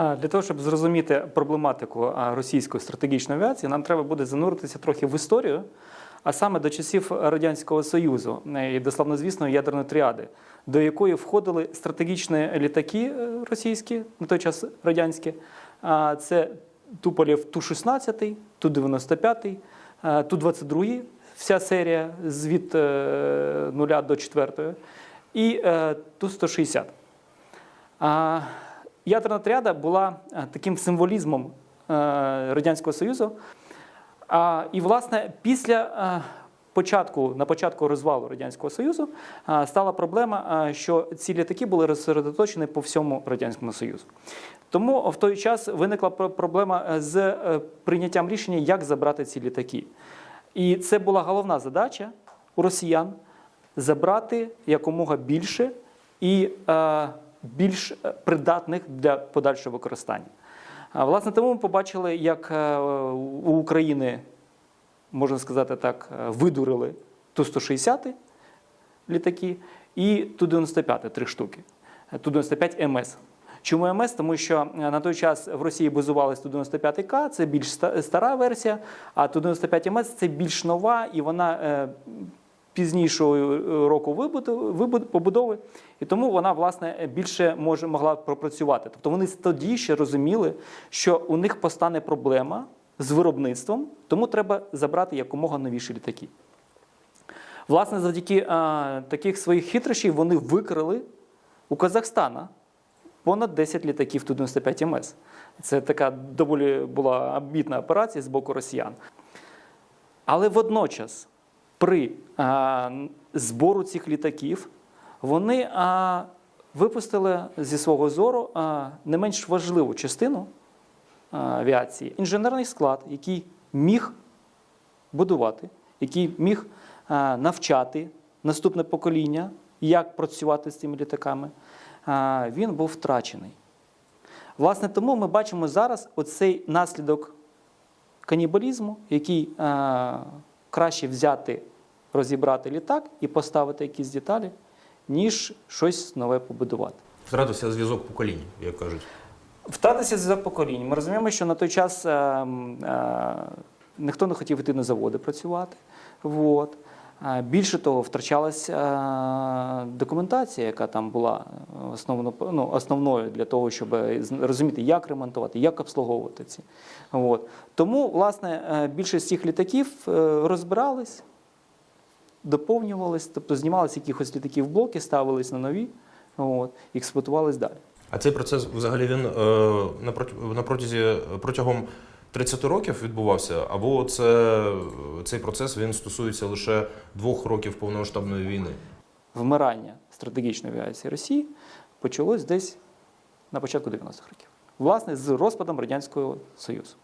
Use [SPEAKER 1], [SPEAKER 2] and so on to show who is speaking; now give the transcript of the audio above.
[SPEAKER 1] Для того, щоб зрозуміти проблематику російської стратегічної авіації, нам треба буде зануритися трохи в історію, а саме до часів Радянського Союзу е, і до славнозвісної ядерної тріади, до якої входили стратегічні літаки е, російські, на той час радянські. Це Туполєв Ту-16, Ту-95, е, Ту-22, вся серія з від 0 до 4, і е, Ту-160. Ядерна тріада була е, таким символізмом е, Радянського Союзу. І, власне, після е, початку, на початку розвалу Радянського Союзу стала проблема, що ці літаки були розсередоточені по всьому Радянському Союзу. Тому в той час виникла проблема з прийняттям рішення, як забрати ці літаки. І це була головна задача у росіян забрати якомога більше і більш е, придатних для подальшого використання. Власне, тому ми побачили, як е, у України, можна сказати так, е, видурили Ту-160 літаки і Ту-95 три штуки. Ту-95 МС. Чому МС? Тому що на той час в Росії базувалась Ту-95К, це більш стара версія, а Ту-95 МС це більш нова, і вона пізнішого е, року побудови, і тому вона власне більше може могла пропрацювати. Тобто вони тоді ще розуміли, що у них постане проблема з виробництвом, тому треба забрати якомога новіші літаки. Власне, завдяки а, таких своїх хитрощів вони викрили у Казахстана понад 10 літаків Ту-95 МС. Це така доволі була амбітна операція з боку росіян. Але водночас, при а, збору цих літаків, вони а, випустили зі свого зору а, не менш важливу частину а, авіації інженерний склад, який міг будувати, який міг а, навчати наступне покоління, як працювати з цими літаками, а, він був втрачений. Власне, тому ми бачимо зараз оцей наслідок канібалізму, який а, краще взяти, розібрати літак і поставити якісь деталі, ніж щось нове побудувати.
[SPEAKER 2] Втратився зв'язок поколінь, як кажуть.
[SPEAKER 1] Втратився зв'язок поколінь. Ми розуміємо, що на той час е, е, ніхто не хотів йти на заводи працювати. Вот. Е, Більше того, втрачалася е, документація, яка там була основно, ну, основною для того, щоб розуміти, як ремонтувати, як обслуговувати ці. От. Тому, власне, е, більшість цих літаків е, розбирались, доповнювались, тобто знімалися якихось літаків блоки, ставились на нові, от, і експлуатувались далі.
[SPEAKER 2] А цей процес взагалі він е, на, на протязі протягом 30 років відбувався, або це, цей процес він стосується лише двох років повномасштабної війни.
[SPEAKER 1] вмирання стратегічної авіації Росії почалось десь на початку 90-х років. Власне, з розпадом Радянського Союзу.